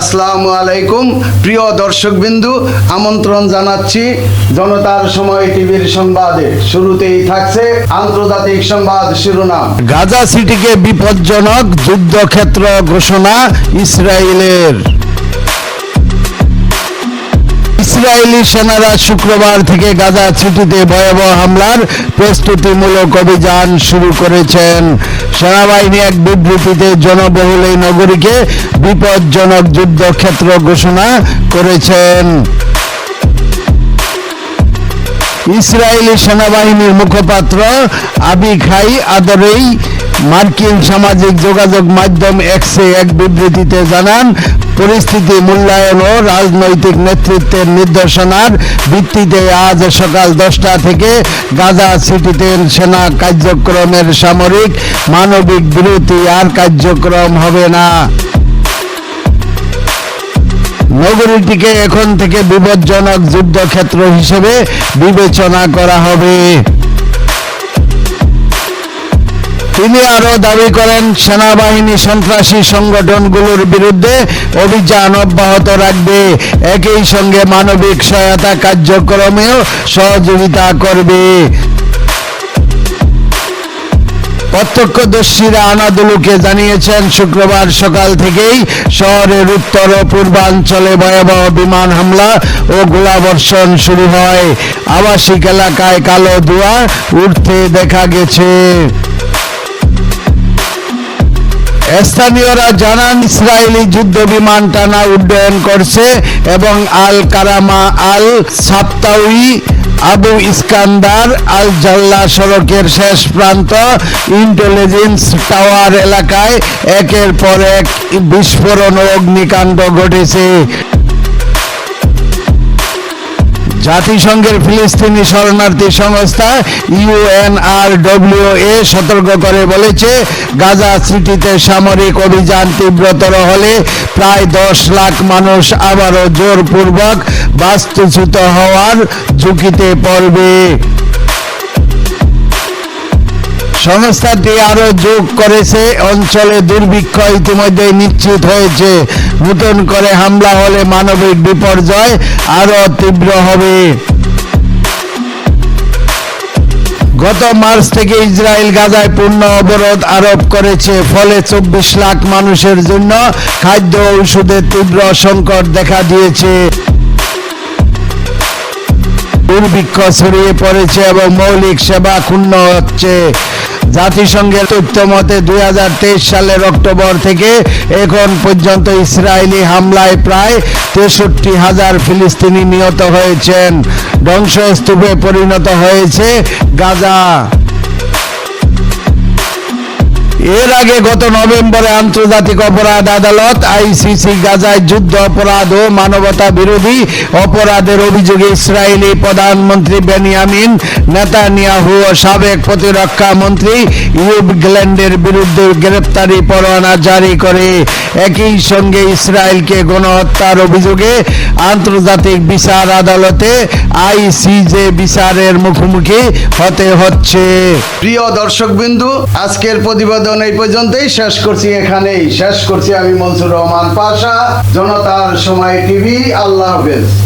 আসসালামু আলাইকুম। প্রিয় দর্শকবিন্দু, আমন্ত্রণ জানাচ্ছি জনতার সময় টিভির সংবাদে। শুরুতেই থাকছে আন্তর্জাতিক সংবাদ শিরোনাম। গাজা সিটিকে বিপজ্জনক যুদ্ধক্ষেত্র ঘোষণা ইসরায়েলের। ইসরায়েলি সেনারা শুক্রবার থেকে গাজা সিটিতে ভয়াবহ হামলার প্রস্তুতিমূলক অভিযান শুরু করেছেন। সেনাবাহিনী এক বিবৃতিতে জনবহুল এই নগরীকে বিপজ্জনক যুদ্ধক্ষেত্র ঘোষণা করেছেন। ইসরায়েলি সেনাবাহিনীর মুখপাত্র আবি খাই আদরেই মার্কিন সামাজিক যোগাযোগ মাধ্যম এক্সে এক বিবৃতিতে জানান পরিস্থিতি মূল্যায়ন ও রাজনৈতিক নেতৃত্বের নির্দেশনার ভিত্তিতে আজ সকাল দশটা থেকে গাজা সিটিতে সেনা কার্যক্রমের সামরিক মানবিক বিরতি আর কার্যক্রম হবে না। নগরীটিকে এখন থেকে বিপজ্জনক যুদ্ধক্ষেত্র হিসেবে বিবেচনা করা হবে। তিনি আরও দাবি করেন, সেনাবাহিনী সন্ত্রাসী সংগঠনগুলোর বিরুদ্ধে অভিযান অব্যাহত রাখবে। একই সঙ্গে মানবিক সহায়তা কার্যক্রমেও সহযোগিতা করবে। প্রত্যক্ষদর্শীরা আনাদুলুকে জানিয়েছেন, শুক্রবার সকাল থেকেই শহরের উত্তর ও পূর্বাঞ্চলে ভয়াবহ বিমান হামলা ও গোলাবর্ষণ শুরু হয়। আবাসিক এলাকায় কালো ধোঁয়া উঠতে দেখা গেছে। স্থানীয়রা জানান, ইসরায়েলি যুদ্ধ বিমান টানা উড্ডয়ন করছে এবং আল কারামা, আল সাপ্তাউই আবু ইস্কান্দার, আল জাল্লা সড়কের শেষ প্রান্ত, ইন্টেলিজেন্স টাওয়ার এলাকায় একের পর এক বিস্ফোরণ অগ্নিকাণ্ড ঘটেছে। জাতিসংঘের ফিলিস্তিনি শরণার্থী সংস্থা ইউএনআরডব্লিউএ সতর্ক করে বলেছে, গাজা সিটিতে সামরিক অভিযান তীব্রতর হলে প্রায় দশ লাখ মানুষ আবারও জোরপূর্বক বাস্তুচ্যুত হওয়ার ঝুঁকিতে পড়বে। সংস্থাটি আরও যোগ করেছে। অঞ্চলে দুর্ভিক্ষ ইতিমধ্যে নিশ্চিত হয়েছে। নতুন করে হামলা হলে মানবিক বিপর্যয় আরও তীব্র হবে। গত মার্চ থেকে ইসরায়েল গাজায় পূর্ণ অবরোধ আরোপ করেছে। ফলে চব্বিশ লাখ মানুষের জন্য খাদ্য ঔষধের তীব্র সংকট দেখা দিয়েছে। দুর্ভিক্ষ ছড়িয়ে পড়েছে এবং মৌলিক সেবা ক্ষুণ্ণ হচ্ছে। জাতিসংঘের তথ্য মতে দু হাজার তেইশ সালের অক্টোবর থেকে এখন পর্যন্ত ইসরায়েলি হামলায় প্রায় তেষট্টি হাজার ফিলিস্তিনি নিহত হয়েছেন। ধ্বংসস্তূপে পরিণত হয়েছে গাজা। এর আগে গত নভেম্বরে আন্তর্জাতিক অপরাধ আদালত, আইসিসি, গাজায় যুদ্ধ অপরাধ ও মানবতা বিরোধী অপরাধের অভিযোগে ইসরায়েলি প্রধানমন্ত্রী বেনিয়ামিন নেতানিয়াহু ও সাবেক প্রতিরক্ষা মন্ত্রী ইউব গ্ল্যান্ডের বিরুদ্ধে গ্রেপ্তারি পরোয়ানা জারি করে। একই সঙ্গে ইসরায়েলকে গণহত্যার অভিযোগে আন্তর্জাতিক বিচার আদালতে আইসিজে বিচারের মুখোমুখি হতে হচ্ছে। প্রিয় দর্শকবিন্দু, আজকের প্রতিবেদন এই পর্যন্তই। শেষ করছি এখানেই। শেষ করছি আমি মনসুর রহমান পাশা, জনতার সময় টিভি। আল্লাহ হাফেজ।